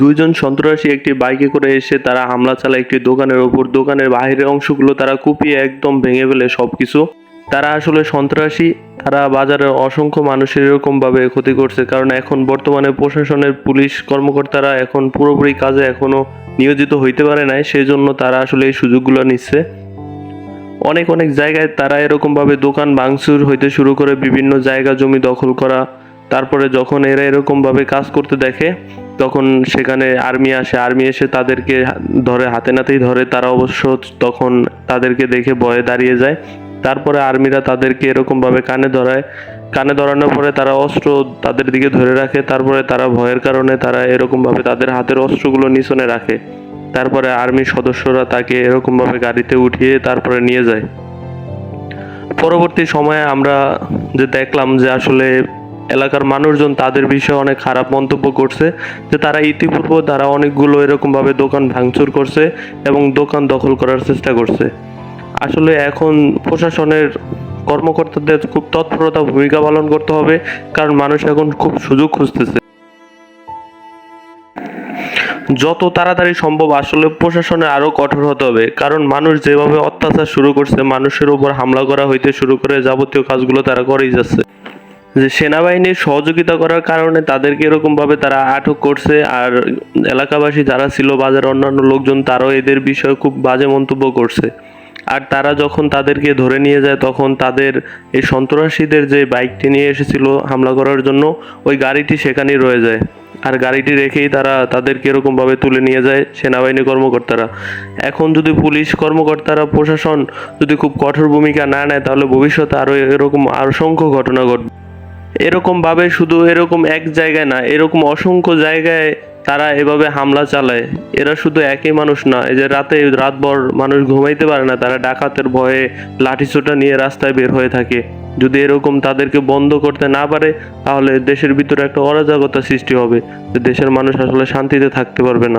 দুইজন সন্ত্রাসী একটি বাইকে করে এসে তারা হামলা চালায় একটি দোকানের ওপর। দোকানের বাইরের অংশগুলো তারা কুপিয়ে একদম ভেঙে ফেলে সব কিছু তারা আসলে সন্ত্রাসী, তারা বাজারের অসংখ্য মানুষের এরকমভাবে ক্ষতি করছে, কারণ এখন বর্তমানে প্রশাসনের পুলিশ কর্মকর্তারা এখন পুরোপুরি কাজে এখনও নিয়োজিত হইতে পারে নাই সেই জন্য তারা আসলে এই সুযোগগুলো নিচ্ছে। অনেক অনেক জায়গায় তারা এরকমভাবে দোকান ভাঙচুর হইতে শুরু করে বিভিন্ন জায়গা জমি দখল করা, তারপরে যখন এরা এরকমভাবে কাজ করতে দেখে তখন সেখানে আর্মি আসে, আর্মি এসে তাদেরকে ধরে, হাতে নাতেই ধরে। তারা অবশ্য তখন তাদেরকে দেখে ভয়ে দাঁড়িয়ে যায়। তারপরে আর্মিরা তাদেরকে এরকমভাবে কানে ধরায়। কানে ধরানোর পরে তারা অস্ত্র তাদের দিকে ধরে রাখে। তারপরে তারা ভয়ের কারণে তারা এরকমভাবে তাদের হাতের অস্ত্রগুলো নিচনে রাখে। তারপরে আর্মির সদস্যরা তাকে এরকমভাবে গাড়িতে উঠিয়ে তারপরে নিয়ে যায়। পরবর্তী সময়ে আমরা যে দেখলাম যে আসলে এলাকার মানুষজন তাদের বিষয়ে অনেক খারাপ মন্তব্য করছে যে তারা ইতিপূর্ব তারা অনেকগুলো এরকমভাবে দোকান ভাঙচুর করছে এবং দোকান দখল করার চেষ্টা করছে। আসলে এখন প্রশাসনের কর্মকর্তাদের খুব তৎপরতা ভূমিকা পালন করতে হবে, কারণ মানুষ এখন খুব সুযোগ খুঁজতেছে। যত তাড়াতাড়ি সম্ভব আসলে প্রশাসনে আরও কঠোর হতে হবে, কারণ মানুষ যেভাবে অত্যাচার শুরু করছে মানুষের উপর হামলা করা হইতে শুরু করে যাবতীয় কাজগুলো তারা করেই যাচ্ছে। যে সেনাবাহিনীর সহযোগিতা করার কারণে তাদেরকে এরকমভাবে তারা আটক করছে, আর এলাকাবাসী যারা ছিল বাজার অন্যান্য লোকজন, তারাও এদের বিষয়ে খুব বাজে মন্তব্য করছে। আর তারা যখন তাদেরকে ধরে নিয়ে যায়, তখন তাদের এই সন্ত্রাসীদের যে বাইকটি নিয়ে এসেছিল হামলা করার জন্য, ওই গাড়িটি সেখানেই রয়ে যায়। আর গাড়িটি রেখেই তারা তাদেরকে এরকমভাবে তুলে নিয়ে যায় সেনাবাহিনী কর্মকর্তারা। এখন যদি পুলিশ কর্মকর্তারা, প্রশাসন যদি খুব কঠোর ভূমিকা না নেয়, তাহলে ভবিষ্যতে আরও এরকম অসংখ্য ঘটনা ঘটবে। এরকম ভাবে শুধু এরকম এক জায়গায় না, এরকম অসংখ্য জায়গায় তারা এভাবে হামলা চালায়। এরা শুধু একই মানুষ না, এই যে রাতে রাতভর মানুষ ঘুমাইতে পারে না, তারা ডাকাতের ভয়ে লাঠিসোঁটা নিয়ে রাস্তায় বের হয়ে থাকে। যদি এরকম তাদেরকে বন্ধ করতে না পারে, তাহলে দেশের ভিতরে একটা অরাজকতা সৃষ্টি হবে। দেশের মানুষ আসলে শান্তিতে থাকতে পারবে না।